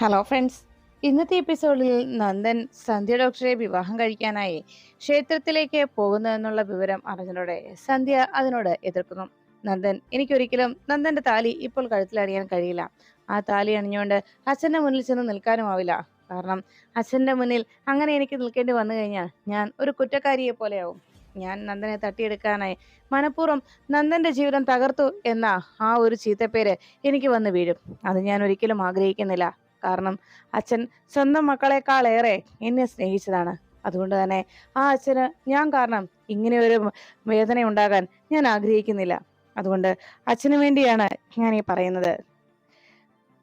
Hello friends ഇന്നത്തെ എപ്പിസോഡിൽ നന്ദൻ സന്ധ്യ ഡോക്ടറെ വിവാഹം കഴിക്കാനായി ക്ഷേത്രത്തിലേക്ക് പോകുന്നതെന്നുള്ള വിവരം അറിഞ്ഞതോടെ സന്ധ്യ അതിനോട് എതിർക്കുന്നു. നന്ദൻ എനിക്കൊരിക്കലും നന്ദന്റെ താലി ഇപ്പോൾ കഴുത്തിൽ അണിയാൻ കഴിയില്ല. ആ താലി അണിഞ്ഞുകൊണ്ട് അച്ഛന്റെ മുന്നിൽ ചെന്ന് നിൽക്കാനുമാവില്ല. കാരണം അച്ഛന്റെ മുന്നിൽ അങ്ങനെ എനിക്ക് നിൽക്കേണ്ടി വന്നു കഴിഞ്ഞാൽ ഞാൻ ഒരു കുറ്റക്കാരിയെ പോലെയാവും. ഞാൻ നന്ദനെ തട്ടിയെടുക്കാനായി മനഃപൂർവം നന്ദന്റെ ജീവിതം തകർത്തു എന്ന ആ ഒരു ചീത്തപ്പേര് എനിക്ക് വന്ന് വീഴും. അത് ഞാൻ ഒരിക്കലും ആഗ്രഹിക്കുന്നില്ല. കാരണം അച്ഛൻ സ്വന്തം മക്കളെക്കാളേറെ എന്നെ സ്നേഹിച്ചതാണ്. അതുകൊണ്ട് തന്നെ ആ അച്ഛന് ഞാൻ കാരണം ഇങ്ങനെ ഒരു വേദന ഉണ്ടാകാൻ ഞാൻ ആഗ്രഹിക്കുന്നില്ല. അതുകൊണ്ട് അച്ഛന് വേണ്ടിയാണ് ഞാൻ ഈ പറയുന്നത്.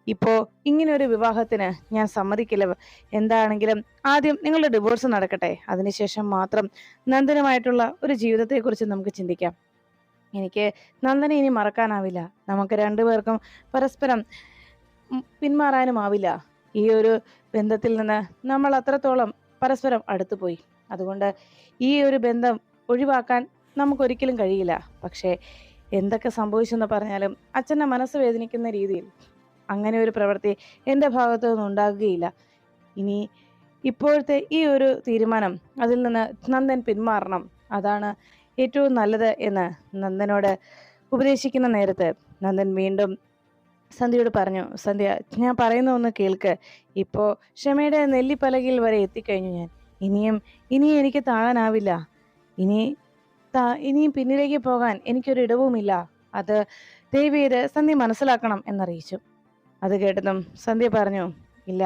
ഇപ്പോ ഇങ്ങനെ ഒരു വിവാഹത്തിന് ഞാൻ സമ്മതിക്കില്ല. എന്താണെങ്കിലും ആദ്യം നിങ്ങളുടെ ഡിവോഴ്സ് നടക്കട്ടെ. അതിനുശേഷം മാത്രം നന്ദനുമായിട്ടുള്ള ഒരു ജീവിതത്തെക്കുറിച്ച് നമുക്ക് ചിന്തിക്കാം. എനിക്ക് നന്ദനെ ഇനി മറക്കാനാവില്ല. നമുക്ക് രണ്ടുപേർക്കും പരസ്പരം പിന്മാറാനുമാവില്ല ഈ ഒരു ബന്ധത്തിൽ നിന്ന് നമ്മൾ അത്രത്തോളം പരസ്പരം അടുത്തുപോയി അതുകൊണ്ട് ഈ ഒരു ബന്ധം ഒഴിവാക്കാൻ നമുക്കൊരിക്കലും കഴിയില്ല. പക്ഷേ എന്തൊക്കെ സംഭവിച്ചെന്ന് പറഞ്ഞാലും അച്ഛന്റെ മനസ്സ് വേദനിക്കുന്ന രീതിയിൽ അങ്ങനെ ഒരു പ്രവൃത്തി എന്റെ ഭാഗത്തു നിന്നും ഉണ്ടാകുകയില്ല. ഇനി ഇപ്പോഴത്തെ ഈ ഒരു തീരുമാനം അതിൽ നിന്ന് നന്ദൻ പിന്മാറണം. അതാണ് ഏറ്റവും നല്ലത് എന്ന് നന്ദനോട് ഉപദേശിക്കുന്ന നേരത്ത് നന്ദൻ വീണ്ടും സന്ധ്യയോട് പറഞ്ഞു സന്ധ്യ ഞാൻ പറയുന്ന ഒന്ന് കേൾക്ക്. ഇപ്പോൾ ക്ഷമയുടെ നെല്ലിപ്പലകയിൽ വരെ എത്തിക്കഴിഞ്ഞു ഞാൻ. ഇനിയും ഇനിയും എനിക്ക് താഴാനാവില്ല. ഇനി ഇനിയും പിന്നിലേക്ക് പോകാൻ എനിക്കൊരു ഇടവുമില്ല. അത് ദേവിയത് സന്ധ്യ മനസ്സിലാക്കണം എന്നറിയിച്ചു. അത് കേട്ടതും സന്ധ്യ പറഞ്ഞു ഇല്ല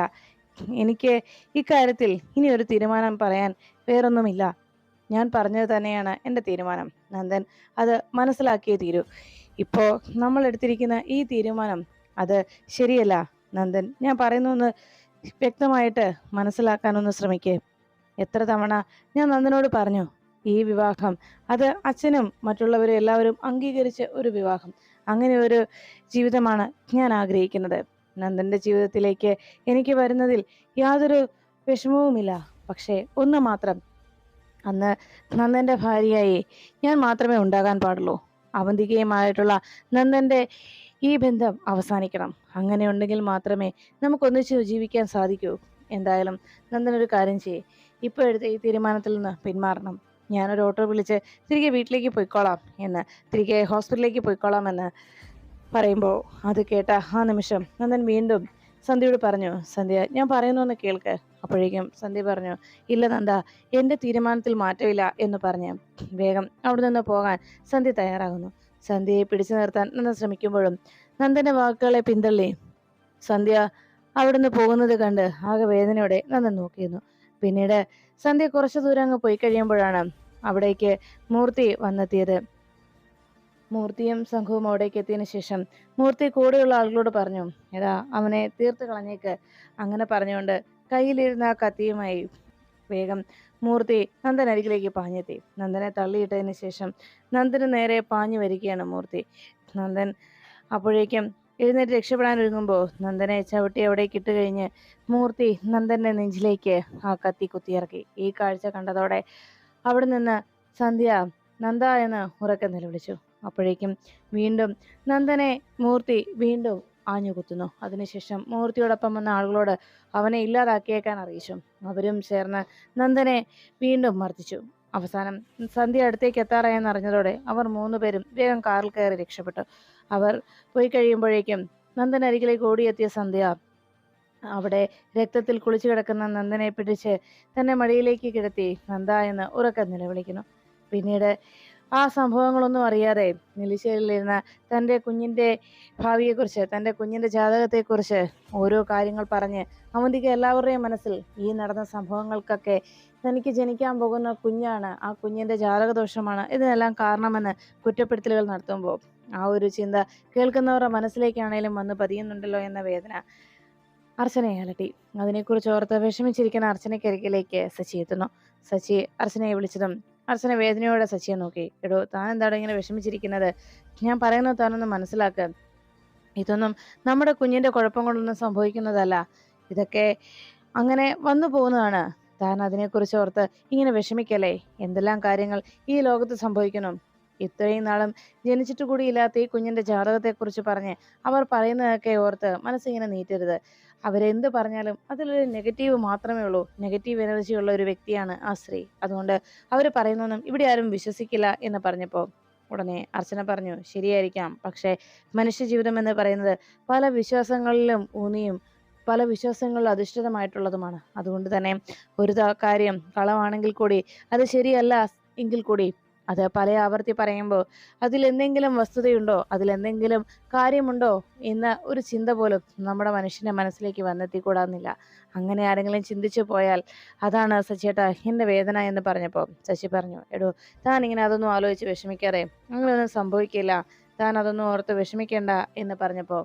എനിക്ക് ഇക്കാര്യത്തിൽ ഇനി ഒരു തീരുമാനം പറയാൻ വേറൊന്നുമില്ല. ഞാൻ പറഞ്ഞത് തന്നെയാണ് എന്റെ തീരുമാനം. നന്ദൻ അത് മനസ്സിലാക്കിയേ തീരൂ. ഇപ്പോൾ നമ്മൾ എടുത്തിരിക്കുന്ന ഈ തീരുമാനം അത് ശരിയല്ല നന്ദൻ. ഞാൻ പറയുന്നൊന്ന് വ്യക്തമായിട്ട് മനസ്സിലാക്കാനൊന്ന് ശ്രമിക്കേ. എത്ര തവണ ഞാൻ നന്ദനോട് പറഞ്ഞു ഈ വിവാഹം അത് അച്ഛനും മറ്റുള്ളവരും എല്ലാവരും അംഗീകരിച്ച ഒരു വിവാഹം അങ്ങനെ ഒരു ജീവിതമാണ് ഞാൻ ആഗ്രഹിക്കുന്നത്. നന്ദന്റെ ജീവിതത്തിലേക്ക് എനിക്ക് വരുന്നതിൽ യാതൊരു വിഷമവുമില്ല. പക്ഷേ ഒന്ന് മാത്രം അന്ന് നന്ദന്റെ ഭാര്യയായി ഞാൻ മാത്രമേ ഉണ്ടാകാൻ പാടുള്ളൂ. അവന്തികയുമായിട്ടുള്ള നന്ദന്റെ ഈ ബന്ധം അവസാനിക്കണം. അങ്ങനെ ഉണ്ടെങ്കിൽ മാത്രമേ നമുക്കൊന്നിച്ച് ജീവിക്കാൻ സാധിക്കൂ. എന്തായാലും നന്ദൻ ഒരു കാര്യം ചെയ്യേ. ഇപ്പോൾ എടുത്ത ഈ തീരുമാനത്തിൽ നിന്ന് പിന്മാറണം. ഞാനൊരു ഓട്ടോ വിളിച്ച് തിരികെ വീട്ടിലേക്ക് പോയിക്കോളാം എന്ന് തിരികെ ഹോസ്പിറ്റലിലേക്ക് പോയിക്കോളാം എന്ന് പറയുമ്പോൾ അത് കേട്ട ആ നിമിഷം നന്ദൻ വീണ്ടും സന്ധ്യയോട് പറഞ്ഞു സന്ധ്യ ഞാൻ പറയുന്നു കേൾക്ക്. അപ്പോഴേക്കും സന്ധ്യ പറഞ്ഞു ഇല്ല നന്ദ എന്റെ തീരുമാനത്തിൽ മാറ്റമില്ല എന്ന് പറഞ്ഞു വേഗം അവിടെ നിന്ന് പോകാൻ സന്ധ്യ തയ്യാറാകുന്നു. സന്ധ്യയെ പിടിച്ചു നിർത്താൻ നന്ദ ശ്രമിക്കുമ്പോഴും നന്ദന്റെ വാക്കുകളെ പിന്തള്ളി. സന്ധ്യ അവിടുന്ന് പോകുന്നത് കണ്ട് ആകെ വേദനയോടെ നന്ദൻ നോക്കിയിരുന്നു. പിന്നീട് സന്ധ്യ കുറച്ചു ദൂരം അങ്ങ് പോയി കഴിയുമ്പോഴാണ് അവിടേക്ക് മൂർത്തി വന്നെത്തിയത്. മൂർത്തിയും സംഘവും അവിടേക്ക് എത്തിയതിനു ശേഷം മൂർത്തി കൂടെയുള്ള ആളുകളോട് പറഞ്ഞു എടാ അവനെ തീർത്ത് കളഞ്ഞേക്ക്. അങ്ങനെ പറഞ്ഞുകൊണ്ട് കയ്യിലിരുന്ന കത്തിയുമായി വേഗം മൂർത്തി നന്ദൻ അരികിലേക്ക് പാഞ്ഞെത്തി. നന്ദനെ തള്ളിയിട്ടതിന് ശേഷം നന്ദന് നേരെ പാഞ്ഞു വരികയാണ് മൂർത്തി. നന്ദൻ അപ്പോഴേക്കും എഴുന്നേറ്റ് രക്ഷപ്പെടാൻ ഒരുങ്ങുമ്പോൾ നന്ദനെ ചവിട്ടി അവിടേക്ക് ഇട്ട് കഴിഞ്ഞ് മൂർത്തി നന്ദന്റെ നെഞ്ചിലേക്ക് ആ കത്തി കുത്തിയിറക്കി. ഈ കാഴ്ച കണ്ടതോടെ അവിടെ നിന്ന് സന്ധ്യ നന്ദ എന്ന് ഉറക്കെ നിലവിളിച്ചു. അപ്പോഴേക്കും വീണ്ടും നന്ദനെ മൂർത്തി വീണ്ടും ആഞ്ഞുകുത്തുന്നു. അതിനുശേഷം മൂർത്തിയോടൊപ്പം വന്ന ആളുകളോട് അവനെ ഇല്ലാതാക്കിയേക്കാൻ അറിയിച്ചു. അവരും ചേർന്ന് നന്ദനെ വീണ്ടും മർദ്ദിച്ചു. അവസാനം സന്ധ്യ അടുത്തേക്ക് എത്താറായെന്ന് അറിഞ്ഞതോടെ അവർ മൂന്നുപേരും വേഗം കാറിൽ കയറി രക്ഷപ്പെട്ടു. അവർ പോയി കഴിയുമ്പോഴേക്കും നന്ദൻ അരികിലേക്ക് ഓടിയെത്തിയ സന്ധ്യ അവിടെ രക്തത്തിൽ കുളിച്ചു കിടക്കുന്ന നന്ദനെ പിടിച്ച് തന്നെ മടിയിലേക്ക് കിടത്തി നന്ദ എന്ന് ഉറക്കെ നിലവിളിക്കുന്നു. പിന്നീട് ആ സംഭവങ്ങളൊന്നും അറിയാതെ നിലിശയിലിരുന്ന തന്റെ കുഞ്ഞിന്റെ ഭാവിയെക്കുറിച്ച് തന്റെ കുഞ്ഞിന്റെ ജാതകത്തെക്കുറിച്ച് ഓരോ കാര്യങ്ങൾ പറഞ്ഞ് അവന്തിക്ക് എല്ലാവരുടെയും മനസ്സിൽ ഈ നടന്ന സംഭവങ്ങൾക്കൊക്കെ തനിക്ക് ജനിക്കാൻ പോകുന്ന കുഞ്ഞാണ് ആ കുഞ്ഞിന്റെ ജാതകദോഷമാണ്. ഇതിനെല്ലാം കാരണമെന്ന് കുറ്റപ്പെടുത്തലുകൾ നടത്തുമ്പോൾ ആ ഒരു ചിന്ത കേൾക്കുന്നവരുടെ മനസ്സിലേക്കാണേലും വന്ന് പതിയുന്നുണ്ടല്ലോ എന്ന വേദന അർച്ചനയെ അലട്ടി. അതിനെക്കുറിച്ച് ഓർത്ത് വിഷമിച്ചിരിക്കുന്ന അർച്ചനയ്ക്കരികിലേക്ക് സച്ചി എത്തുന്നു. സച്ചി അർച്ചനയെ വിളിച്ചതും അർച്ചന വേദനയോടെ സച്ചിയെ നോക്കി. എടോ താൻ എന്താണ് ഇങ്ങനെ വിഷമിച്ചിരിക്കുന്നത്? ഞാൻ പറയുന്നത് താനൊന്ന് മനസ്സിലാക്കുക ഇതൊന്നും നമ്മുടെ കുഞ്ഞിന്റെ കുഴപ്പം കൊണ്ടൊന്നും സംഭവിക്കുന്നതല്ല. ഇതൊക്കെ അങ്ങനെ വന്നു പോകുന്നതാണ്. താൻ അതിനെക്കുറിച്ച് ഓർത്ത് ഇങ്ങനെ വിഷമിക്കല്ലേ? എന്തെല്ലാം കാര്യങ്ങൾ ഈ ലോകത്ത് സംഭവിക്കണം ഇത്രയും നാളും ജനിച്ചിട്ട് കൂടിയില്ലാത്ത ഈ കുഞ്ഞിന്റെ ജാതകത്തെക്കുറിച്ച് പറഞ്ഞ് അവർ പറയുന്നതൊക്കെ ഓർത്ത് മനസ്സിങ്ങനെ നീറ്റരുത്. അവരെന്ത് പറഞ്ഞാലും അതിലൊരു നെഗറ്റീവ് മാത്രമേ ഉള്ളൂ. നെഗറ്റീവ് എനർജി ഉള്ള ഒരു വ്യക്തിയാണ് ആ സ്ത്രീ. അതുകൊണ്ട് അവർ പറയുന്നൊന്നും ഇവിടെ ആരും വിശ്വസിക്കില്ല എന്ന് പറഞ്ഞപ്പോൾ ഉടനെ അർച്ചന പറഞ്ഞു ശരിയായിരിക്കാം. പക്ഷേ മനുഷ്യജീവിതം എന്ന് പറയുന്നത് പല വിശ്വാസങ്ങളിലും ഊന്നിയും പല വിശ്വാസങ്ങളിൽ അധിഷ്ഠിതമായിട്ടുള്ളതുമാണ്. അതുകൊണ്ട് തന്നെ ഒരു കാര്യം കളവാണെങ്കിൽ കൂടി അത് ശരിയല്ല എങ്കിൽ കൂടി അത് പല ആവർത്തി പറയുമ്പോൾ അതിലെന്തെങ്കിലും വസ്തുതയുണ്ടോ? അതിലെന്തെങ്കിലും കാര്യമുണ്ടോ? എന്ന ഒരു ചിന്ത പോലും നമ്മുടെ മനുഷ്യന്റെ മനസ്സിലേക്ക് വന്നെത്തിക്കൂടാന്നില്ല. അങ്ങനെ ആരെങ്കിലും ചിന്തിച്ചു പോയാൽ അതാണ് സച്ചിയേട്ടാ എന്റെ വേദന എന്ന് പറഞ്ഞപ്പോൾ ശശി പറഞ്ഞു എടോ താൻ ഇങ്ങനെ അതൊന്നും ആലോചിച്ച് വിഷമിക്കാറേ അങ്ങനെയൊന്നും സംഭവിക്കില്ല. താൻ അതൊന്നും ഓർത്ത് വിഷമിക്കേണ്ട എന്ന് പറഞ്ഞപ്പോൾ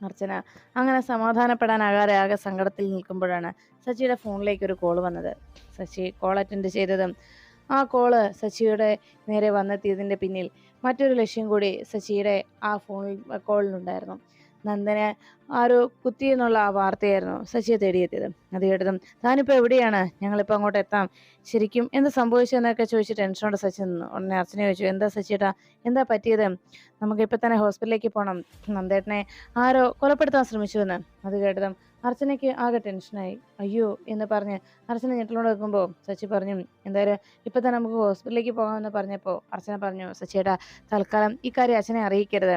അർച്ചന അങ്ങനെ സമാധാനപ്പെടാൻ സമാധാനപ്പെടാനാകാതെ ആകെ സങ്കടത്തിൽ നിൽക്കുമ്പോഴാണ് സച്ചിയുടെ ഫോണിലേക്ക് ഒരു കോൾ വന്നത്. സച്ചി കോൾ അറ്റൻഡ് ചെയ്തതും ആ കോൾ സച്ചിയുടെ നേരെ വന്നെത്തിയതിന്റെ പിന്നിൽ മറ്റൊരു ലക്ഷ്യം കൂടി സച്ചിയുടെ ആ ഫോണിൽ കോളിലുണ്ടായിരുന്നു നന്ദനെ ആരോ കുത്തി എന്നുള്ള ആ വാർത്തയായിരുന്നു സച്ചിയെ തേടിയെത്തിയത്. അത് കേട്ടതും താനിപ്പോൾ എവിടെയാണ്? ഞങ്ങളിപ്പോൾ അങ്ങോട്ട് എത്താം. ശരിക്കും എന്താ സംഭവിച്ചതെന്നൊക്കെ ചോദിച്ച് ടെൻഷനോടെ സച്ചി നിന്നു. ഉടനെ അർച്ചന ചോദിച്ചു എന്താ സച്ചിയേട്ടാ? എന്താ പറ്റിയത്? നമുക്കിപ്പോൾ തന്നെ ഹോസ്പിറ്റലിലേക്ക് പോകണം നന്ദേട്ടനെ ആരോ കൊലപ്പെടുത്താൻ ശ്രമിച്ചുവെന്ന്. അത് കേട്ടതും അർച്ചനയ്ക്ക് ആകെ ടെൻഷനായി അയ്യോ എന്ന് പറഞ്ഞ് അർച്ചന ഞെട്ടലോട് വെക്കുമ്പോൾ സച്ചി പറഞ്ഞു എന്തായാലും ഇപ്പം തന്നെ നമുക്ക് ഹോസ്പിറ്റലിലേക്ക് പോകാമെന്ന് പറഞ്ഞപ്പോൾ അർച്ചന പറഞ്ഞു സച്ചിയേട്ടാ തൽക്കാലം ഇക്കാര്യം കാര്യം അച്ഛനെ അറിയിക്കരുത്.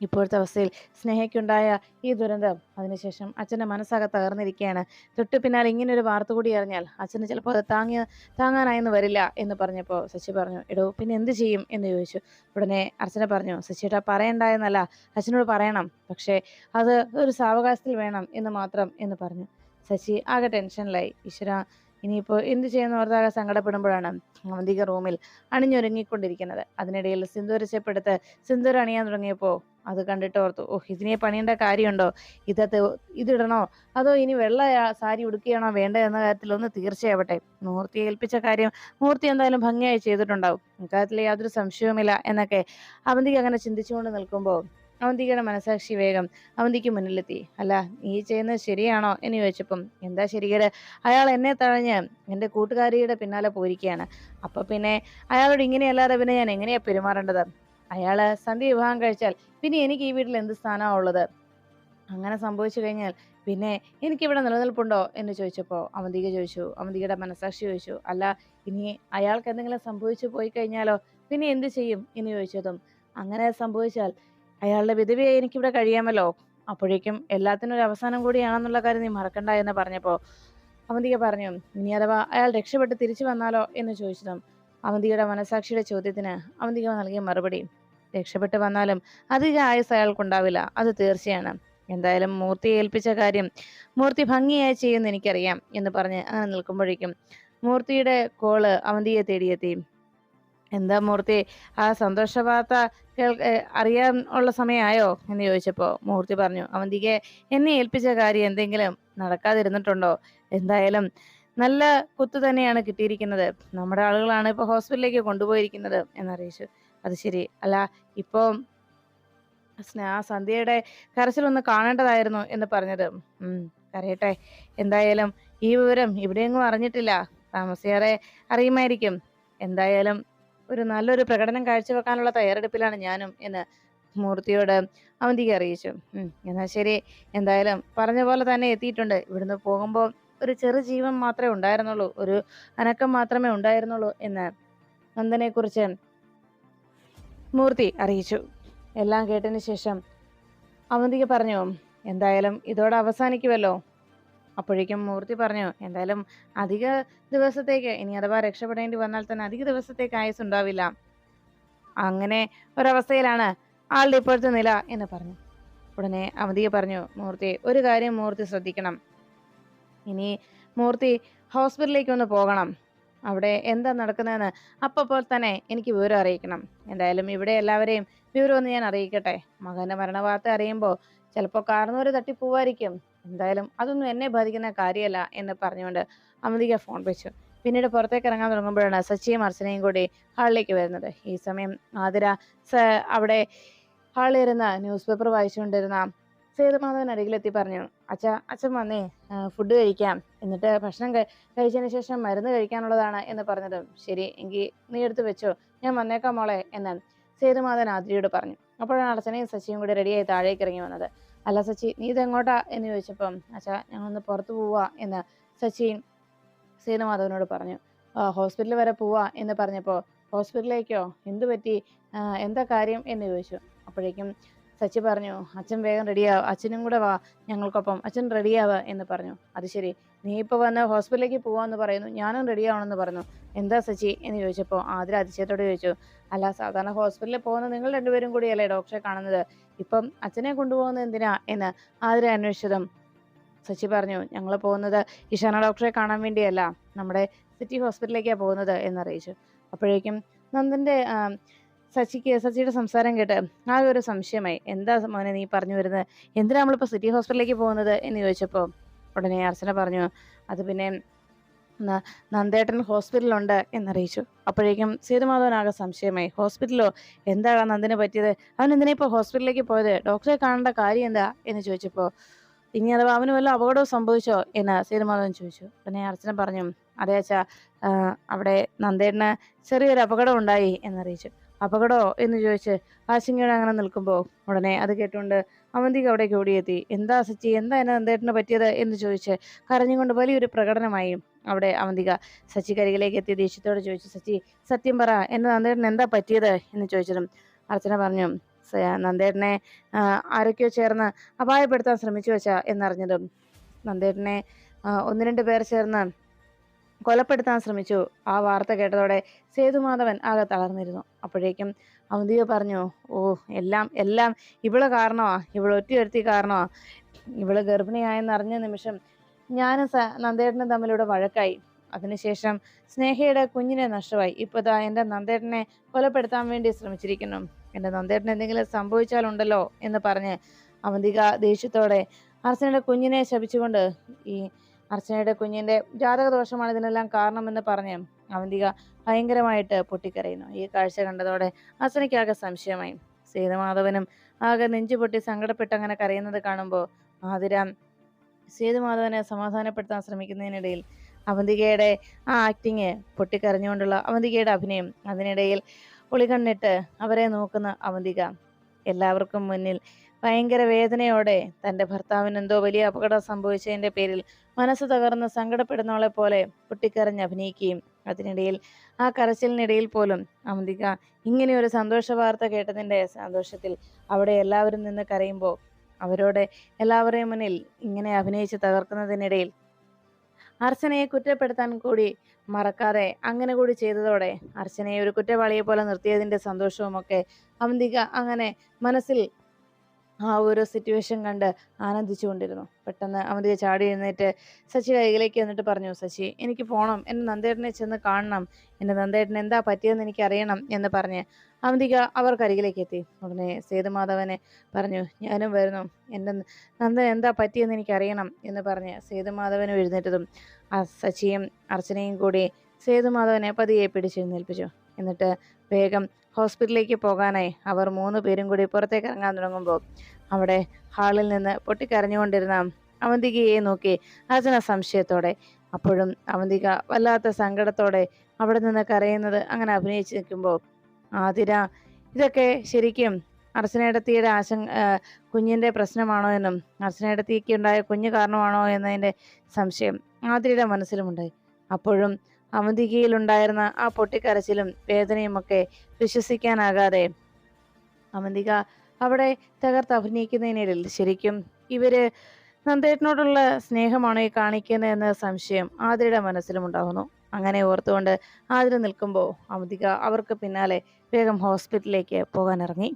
ഇപ്പോഴത്തെ അവസ്ഥയിൽ സ്നേഹയ്ക്കുണ്ടായ ഈ ദുരന്തം അതിനുശേഷം അച്ഛന്റെ മനസ്സാകെ തകർന്നിരിക്കുകയാണ്. തൊട്ടു പിന്നാലെ ഇങ്ങനൊരു വാർത്ത കൂടി അറിഞ്ഞാൽ അച്ഛന് ചിലപ്പോൾ അത് താങ്ങി താങ്ങാനായെന്ന് വരില്ല എന്ന് പറഞ്ഞപ്പോൾ ശശി പറഞ്ഞു എടോ പിന്നെ എന്ത് ചെയ്യും? എന്ന് ചോദിച്ചു. ഉടനെ അർച്ചന പറഞ്ഞു ശശിയേട്ടാ പറയണ്ടായെന്നല്ല അച്ഛനോട് പറയണം. പക്ഷേ അത് ഒരു സാവകാശത്തിൽ വേണം എന്ന് മാത്രം എന്ന് പറഞ്ഞു. ശശി ആകെ ടെൻഷനിലായി. ഈശ്വര ഇനിയിപ്പോൾ എന്ത് ചെയ്യുന്ന ഓർത്താകെ സങ്കടപ്പെടുമ്പോഴാണ് അവന്തിക റൂമിൽ അണിഞ്ഞൊരുങ്ങിക്കൊണ്ടിരിക്കുന്നത്. അതിനിടയിൽ സിന്ദൂരച്ചപ്പെടുത്ത് സിന്ദൂർ അണിയാൻ തുടങ്ങിയപ്പോൾ അത് കണ്ടിട്ട് ഓർത്തു ഓ ഇതിനെ പണിയേണ്ട കാര്യമുണ്ടോ? ഇതത്തെ ഇതിടണോ? അതോ ഇനി വെള്ള സാരി ഉടുക്കുകയാണോ വേണ്ട എന്ന കാര്യത്തിൽ ഒന്ന് തീർച്ചയാവട്ടെ. മൂർത്തി ഏൽപ്പിച്ച കാര്യം മൂർത്തി എന്തായാലും ഭംഗിയായി ചെയ്തിട്ടുണ്ടാവും. ഇക്കാര്യത്തിൽ യാതൊരു സംശയവുമില്ല എന്നൊക്കെ അവന്തിക അങ്ങനെ ചിന്തിച്ചുകൊണ്ട് നിൽക്കുമ്പോൾ അവന്തികയുടെ മനസാക്ഷി വേഗം അവന്തിക്ക് മുന്നിലെത്തി. അല്ല നീ ചെയ്യുന്നത് ശരിയാണോ? എന്ന് ചോദിച്ചപ്പം എന്താ ശരികേട്? അയാൾ എന്നെ തഴഞ്ഞ് എന്റെ കൂട്ടുകാരിയുടെ പിന്നാലെ പോയിരിക്കുകയാണ്. അപ്പൊ പിന്നെ അയാളോട് ഇങ്ങനെയല്ലാതെ പിന്നെ ഞാൻ എങ്ങനെയാ പെരുമാറേണ്ടത്? അയാൾ സന്ധ്യ വിവാഹം കഴിച്ചാൽ പിന്നെ എനിക്ക് ഈ വീട്ടിൽ എന്ത് സ്ഥാനമാണ് ഉള്ളത്? അങ്ങനെ സംഭവിച്ചു കഴിഞ്ഞാൽ പിന്നെ എനിക്കിവിടെ നിലനിൽപ്പുണ്ടോ എന്ന് ചോദിച്ചപ്പോൾ അവന്തിക ചോദിച്ചു. അവന്തികയുടെ മനസാക്ഷി ചോദിച്ചു. അല്ല ഇനി അയാൾക്ക് എന്തെങ്കിലും സംഭവിച്ചു പോയി കഴിഞ്ഞാലോ? പിന്നെ എന്ത് ചെയ്യും എന്ന് ചോദിച്ചതും അങ്ങനെ സംഭവിച്ചാൽ അയാളുടെ വിധവയായി എനിക്കിവിടെ കഴിയാമല്ലോ? അപ്പോഴേക്കും എല്ലാത്തിനും ഒരു അവസാനം കൂടിയാണെന്നുള്ള കാര്യം നീ മറക്കണ്ട എന്ന് പറഞ്ഞപ്പോൾ അവന്തിക പറഞ്ഞു ഇനി അഥവാ അയാൾ രക്ഷപ്പെട്ട് തിരിച്ചു വന്നാലോ? എന്ന് ചോദിച്ചതും അവന്തികയുടെ മനസാക്ഷിയുടെ ചോദ്യത്തിന് അവന്തിക നൽകിയ മറുപടി രക്ഷപ്പെട്ട് വന്നാലും അധിക ആയുസ് അയാൾക്കുണ്ടാവില്ല അത് തീർച്ചയാണ്. എന്തായാലും മൂർത്തിയെ ഏൽപ്പിച്ച കാര്യം മൂർത്തി ഭംഗിയായി ചെയ്യുമെന്ന് എനിക്കറിയാം എന്ന് പറഞ്ഞ് അങ്ങനെ നിൽക്കുമ്പോഴേക്കും മൂർത്തിയുടെ കോൾ അവന്തിയെ തേടിയെത്തി. എന്താ മൂർത്തി ആ സന്തോഷ വാർത്ത കേൾ അറിയാൻ ഉള്ള സമയമായോ എന്ന് ചോദിച്ചപ്പോൾ മൂർത്തി പറഞ്ഞു അവന്തിക്ക് എന്നെ ഏൽപ്പിച്ച കാര്യം എന്തെങ്കിലും നടക്കാതിരുന്നിട്ടുണ്ടോ? എന്തായാലും നല്ല കുത്തു തന്നെയാണ് കിട്ടിയിരിക്കുന്നത്. നമ്മുടെ ആളുകളാണ് ഇപ്പോൾ ഹോസ്പിറ്റലിലേക്ക് കൊണ്ടുപോയിരിക്കുന്നത് എന്നറിയിച്ചു അത് ശരി. അല്ല ഇപ്പോൾ സ്നേഹ സന്ധ്യയുടെ കരച്ചിലൊന്ന് കാണേണ്ടതായിരുന്നു എന്ന് പറഞ്ഞത്. ഉം കരയട്ടെ. എന്തായാലും ഈ വിവരം ഇവിടെയെങ്ങും അറിഞ്ഞിട്ടില്ല. താമസിയാറെ അറിയുമായിരിക്കും. എന്തായാലും ഒരു നല്ലൊരു പ്രകടനം കാഴ്ചവെക്കാനുള്ള തയ്യാറെടുപ്പിലാണ് ഞാനും എന്ന് മൂർത്തിയോട് അവന്തിക്ക് അറിയിച്ചു. എന്നാൽ ശരി. എന്തായാലും പറഞ്ഞ പോലെ തന്നെ എത്തിയിട്ടുണ്ട്. ഇവിടുന്ന് പോകുമ്പോൾ ഒരു ചെറു ജീവൻ മാത്രമേ ഉണ്ടായിരുന്നുള്ളൂ. ഒരു അനക്കം മാത്രമേ ഉണ്ടായിരുന്നുള്ളൂ എന്ന് നന്ദനെ കുറിച്ച് മൂർത്തി അറിയിച്ചു. എല്ലാം കേട്ടതിന് ശേഷം അവന്തിക പറഞ്ഞു എന്തായാലും ഇതോടെ അവസാനിക്കുമല്ലോ അപ്പോഴേക്കും മൂർത്തി പറഞ്ഞു എന്തായാലും അധിക ദിവസത്തേക്ക് ഇനി അഥവാ രക്ഷപ്പെടേണ്ടി വന്നാൽ തന്നെ അധിക ദിവസത്തേക്ക് ആയുസ് ഉണ്ടാവില്ല. അങ്ങനെ ഒരവസ്ഥയിലാണ് ആളുടെ ഇപ്പോഴത്തെ നില എന്ന് പറഞ്ഞു. ഉടനെ അവന്തിക പറഞ്ഞു മൂർത്തി ഒരു കാര്യം മൂർത്തി ശ്രദ്ധിക്കണം. ഇനി മൂർത്തി ഹോസ്പിറ്റലിലേക്ക് ഒന്ന് പോകണം. അവിടെ എന്താ നടക്കുന്നതെന്ന് അപ്പോൾ തന്നെ എനിക്ക് വിവരം അറിയിക്കണം. എന്തായാലും ഇവിടെ എല്ലാവരെയും വിവരം ഒന്ന് ഞാൻ അറിയിക്കട്ടെ. മകന്റെ മരണവാർത്ത അറിയുമ്പോൾ ചിലപ്പോൾ കാരണവർ തട്ടിപ്പോവായിരിക്കും എന്തായാലും അതൊന്നും എന്നെ ബാധിക്കുന്ന കാര്യമല്ല എന്ന് പറഞ്ഞുകൊണ്ട് അമിതിക ഫോൺ വെച്ചു. പിന്നീട് പുറത്തേക്ക് ഇറങ്ങാൻ തുടങ്ങുമ്പോഴാണ് സച്ചിയും അർച്ചനയും കൂടി ഹാളിലേക്ക് വരുന്നത്. ഈ സമയം ആതിര അവിടെ ഹാളിലിരുന്ന് ന്യൂസ് പേപ്പർ വായിച്ചുകൊണ്ടിരുന്ന സേതുമാധവൻ അരികിലെത്തി പറഞ്ഞു അച്ഛ അച്ഛൻ വന്നേ ഫുഡ് കഴിക്കാം. എന്നിട്ട് ഭക്ഷണം കഴി- കഴിച്ചതിന് ശേഷം മരുന്ന് കഴിക്കാനുള്ളതാണ് എന്ന് പറഞ്ഞതും. ശരി എങ്കിൽ നീ എടുത്ത് വെച്ചോ ഞാൻ വന്നേക്കാം മോളെ എന്ന് സേതുമാധവൻ ആതിരിയോട് പറഞ്ഞു. അപ്പോഴാണ് അച്ഛനെയും സച്ചിയും കൂടി റെഡിയായി താഴേക്ക് ഇറങ്ങി വന്നത്. അല്ല സച്ചി നീ ഇതെങ്ങോട്ടാ? എന്ന് ചോദിച്ചപ്പം അച്ഛാ ഞങ്ങളൊന്ന് പുറത്തു പോവാ എന്ന് സച്ചിൻ സേതുമാധവനോട് പറഞ്ഞു. ഹോസ്പിറ്റലിൽ വരെ പോവാ എന്ന് പറഞ്ഞപ്പോൾ ഹോസ്പിറ്റലിലേക്കോ? എന്തു പറ്റി എന്താ കാര്യം? എന്ന് ചോദിച്ചു. അപ്പോഴേക്കും സച്ചി പറഞ്ഞു അച്ഛൻ വേഗം റെഡിയാവും അച്ഛനും കൂടെ വാ ഞങ്ങൾക്കൊപ്പം അച്ഛൻ റെഡിയാവുക എന്ന് പറഞ്ഞു. അത് ശരി നീ ഇപ്പോൾ വന്ന് ഹോസ്പിറ്റലിലേക്ക് പോവാന്ന് പറയുന്നു ഞാനും റെഡിയാവണമെന്ന് പറഞ്ഞു. എന്താ സച്ചി? എന്ന് ചോദിച്ചപ്പോൾ ആതിര അതിശയത്തോട് ചോദിച്ചു അല്ല സാധാരണ ഹോസ്പിറ്റലിൽ പോകുന്ന നിങ്ങൾ രണ്ടുപേരും കൂടിയല്ലേ ഡോക്ടറെ കാണുന്നത്? ഇപ്പം അച്ഛനെ കൊണ്ടുപോകുന്നത് എന്തിനാ? എന്ന് ആതിര അന്വേഷിച്ചതും സച്ചി പറഞ്ഞു ഞങ്ങൾ പോകുന്നത് ഇഷാന ഡോക്ടറെ കാണാൻ വേണ്ടിയല്ല നമ്മുടെ സിറ്റി ഹോസ്പിറ്റലിലേക്കാണ് പോകുന്നത് എന്നറിയിച്ചു. അപ്പോഴേക്കും നന്ദന്റെ ആ, ശശിയുടെ സംസാരം കേട്ട് ആ ഒരു സംശയമായി. എന്താ മോനെ നീ പറഞ്ഞു വരുന്നത്? എന്തിനാ നമ്മളിപ്പോൾ സിറ്റി ഹോസ്പിറ്റലിലേക്ക് പോകുന്നത്? എന്ന് ചോദിച്ചപ്പോൾ ഉടനെ അർച്ചന പറഞ്ഞു അത് പിന്നെ നന്ദേട്ടൻ ഹോസ്പിറ്റലുണ്ട് എന്നറിയിച്ചു. അപ്പോഴേക്കും സേതുമാധവനാകെ സംശയമായി. ഹോസ്പിറ്റലോ? എന്താണ് നന്ദിന് പറ്റിയത്? അവൻ എന്തിനാ ഇപ്പോൾ ഹോസ്പിറ്റലിലേക്ക് പോയത്? ഡോക്ടറെ കാണേണ്ട കാര്യം എന്താ? എന്ന് ചോദിച്ചപ്പോൾ ഇനി അഥവാ അവന് വല്ല അപകടവും സംഭവിച്ചോ? എന്ന് സേതുമാധവൻ ചോദിച്ചു. ഉടനെ അർച്ചന പറഞ്ഞു അതേച്ചാ അച്ഛാ അവിടെ നന്ദേട്ടന് ചെറിയൊരു അപകടം ഉണ്ടായി എന്നറിയിച്ചു. അപകടമോ എന്ന് ചോദിച്ച് ആശങ്കയോടെ അങ്ങനെ നിൽക്കുമ്പോൾ ഉടനെ അത് കേട്ടുകൊണ്ട് അവന്തിക അവിടേക്ക് ഓടിയെത്തി. എന്താ സച്ചി? എന്താ എന്നെ നന്ദേട്ടന് പറ്റിയത്? എന്ന് ചോദിച്ച് കരഞ്ഞുകൊണ്ട് വലിയൊരു പ്രകടനമായി അവിടെ അവന്തിക. സച്ചി കരികിലേക്ക് എത്തി ദേഷ്യത്തോടെ ചോദിച്ചു സച്ചി സത്യം പറ എന്നെ നന്ദേട്ടൻ എന്താ പറ്റിയത്? എന്ന് ചോദിച്ചതും അർച്ചന പറഞ്ഞു "സ- നന്ദേട്ടനെ ആരൊക്കെയോ ചേർന്ന് അപായപ്പെടുത്താൻ ശ്രമിച്ചു വെച്ചാ എന്നറിഞ്ഞതും നന്ദേട്ടനെ ഒന്ന് രണ്ട് പേർ ചേർന്ന് കൊലപ്പെടുത്താൻ ശ്രമിച്ചു. ആ വാർത്ത കേട്ടതോടെ സേതുമാധവൻ ആകെ തളർന്നിരുന്നു. അപ്പോഴേക്കും അവന്തിക പറഞ്ഞു ഓ എല്ലാം എല്ലാം ഇവൾ കാരണമാ ഇവൾ ഒറ്റയൊരുത്തി കാരണമാ. ഇവൾ ഗർഭിണിയായെന്നറിഞ്ഞ നിമിഷം ഞാനും നന്ദേട്ടനും തമ്മിലൂടെ വഴക്കായി. അതിനുശേഷം സ്നേഹയുടെ കുഞ്ഞിനെ നഷ്ടമായി. ഇപ്പോൾ ദാ എന്റെ നന്ദേട്ടനെ കൊലപ്പെടുത്താൻ വേണ്ടി ശ്രമിച്ചിരിക്കുന്നു. എന്റെ നന്ദേട്ടന് എന്തെങ്കിലും സംഭവിച്ചാലുണ്ടല്ലോ? എന്ന് പറഞ്ഞ് അവന്തിക ദേഷ്യത്തോടെ അർച്ചനയുടെ കുഞ്ഞിനെ ശപിച്ചുകൊണ്ട് ഈ അർച്ചനയുടെ കുഞ്ഞിന്റെ ജാതകദോഷമാണ് ഇതിനെല്ലാം കാരണമെന്ന് പറഞ്ഞ് അവന്തിക ഭയങ്കരമായിട്ട് പൊട്ടിക്കരയുന്നു. ഈ കാഴ്ച കണ്ടതോടെ അർച്ചനയ്ക്കാകെ സംശയമായി. സേതുമാധവനും ആകെ നെഞ്ചു പൊട്ടി സങ്കടപ്പെട്ട് അങ്ങനെ കരയുന്നത് കാണുമ്പോൾ ആതിരാം സേതുമാധവനെ സമാധാനപ്പെടുത്താൻ ശ്രമിക്കുന്നതിനിടയിൽ അവന്തികയുടെ ആ ആക്ടിങ് പൊട്ടിക്കരഞ്ഞുകൊണ്ടുള്ള അവന്തികയുടെ അഭിനയം അതിനിടയിൽ ഒളികണ്ണിട്ട് അവരെ നോക്കുന്ന അവന്തിക എല്ലാവർക്കും മുന്നിൽ ഭയങ്കര വേദനയോടെ തന്റെ ഭർത്താവിന് എന്തോ വലിയ അപകടം സംഭവിച്ചതിന്റെ പേരിൽ മനസ്സ് തകർന്ന് സങ്കടപ്പെടുന്നവളെ പോലെ പൊട്ടിക്കരഞ്ഞ് അഭിനയിക്കുകയും അതിനിടയിൽ ആ കരച്ചിലിനിടയിൽ പോലും അമന്തിക ഇങ്ങനെ ഒരു സന്തോഷ വാർത്ത കേട്ടതിന്റെ സന്തോഷത്തിൽ അവിടെ എല്ലാവരും നിന്ന് കരയുമ്പോൾ അവരോട് എല്ലാവരുടെയും മുന്നിൽ ഇങ്ങനെ അഭിനയിച്ച് തകർക്കുന്നതിനിടയിൽ അർച്ചനയെ കുറ്റപ്പെടുത്താൻ കൂടി മറക്കാതെ അങ്ങനെ കൂടി ചെയ്തതോടെ അർച്ചനയെ ഒരു കുറ്റവാളിയെ പോലെ നിർത്തിയതിന്റെ സന്തോഷവുമൊക്കെ അവന്തിക അങ്ങനെ മനസ്സിൽ ആ ഒരു സിറ്റുവേഷൻ കണ്ട് ആനന്ദിച്ചുകൊണ്ടിരുന്നു. പെട്ടെന്ന് അമൃത ചാടി എഴുന്നേറ്റ് ശശി കൈകളിലേക്ക് വന്നിട്ട് പറഞ്ഞു ശശി എനിക്ക് പോകണം എന്റെ നന്ദേട്ടനെ ചെന്ന് കാണണം. എന്റെ നന്ദേട്ടൻ എന്താ പറ്റിയതെന്ന് എനിക്ക് അറിയണം എന്ന് പറഞ്ഞ് അവന്തിക അവർക്കരികിലേക്ക് എത്തി. ഉടനെ സേതുമാധവനെ പറഞ്ഞു ഞാനും വരുന്നു. എന്റെ നന്ദൻ എന്താ പറ്റിയെന്ന് എനിക്കറിയണം എന്ന് പറഞ്ഞ് സേതുമാധവനും എഴുന്നേറ്റതും. ആ സച്ചിയും അർച്ചനയും കൂടി സേതുമാധവനെ പതിയെ പിടിച്ചെഴുന്നേൽപ്പിച്ചു എന്നിട്ട് വേഗം ഹോസ്പിറ്റലിലേക്ക് പോകാനായി അവർ മൂന്ന് പേരും കൂടി പുറത്തേക്ക് ഇറങ്ങാൻ തുടങ്ങുമ്പോൾ അവിടെ ഹാളിൽ നിന്ന് പൊട്ടിക്കരഞ്ഞുകൊണ്ടിരുന്ന അവന്തികയെ നോക്കി അർജുന സംശയത്തോടെ. അപ്പോഴും അവന്തിക വല്ലാത്ത സങ്കടത്തോടെ അവിടെ നിന്ന് കരയുന്നത് അങ്ങനെ അഭിനയിച്ച് നിൽക്കുമ്പോൾ ആതിര ഇതൊക്കെ ശരിക്കും അർച്ചനയിടത്തിയുടെ ആശങ്ക കുഞ്ഞിന്റെ പ്രശ്നമാണോ എന്നും അർച്ചനയിടത്തിക്ക് ഉണ്ടായ കുഞ്ഞ് കാരണമാണോ എന്നതിന്റെ സംശയം ആതിരയുടെ മനസ്സിലുമുണ്ടായി അപ്പോഴും അവന്തികയിലുണ്ടായിരുന്ന ആ പൊട്ടിക്കരച്ചിലും വേദനയുമൊക്കെ വിശ്വസിക്കാനാകാതെ അവന്തിക അവിടെ തകർത്ത് അഭിനയിക്കുന്നതിനിടയിൽ ശരിക്കും ഇവർ നന്ദേട്ടനോടുള്ള സ്നേഹമാണോ ഈ കാണിക്കുന്നത് എന്ന സംശയം ആതിരയുടെ മനസ്സിലും ഉണ്ടാകുന്നു അങ്ങനെ ഓർത്തുകൊണ്ട് ആതിര നിൽക്കുമ്പോൾ അമിതിക അവർക്ക് പിന്നാലെ വേഗം ഹോസ്പിറ്റലിലേക്ക് പോകാൻ ഇറങ്ങി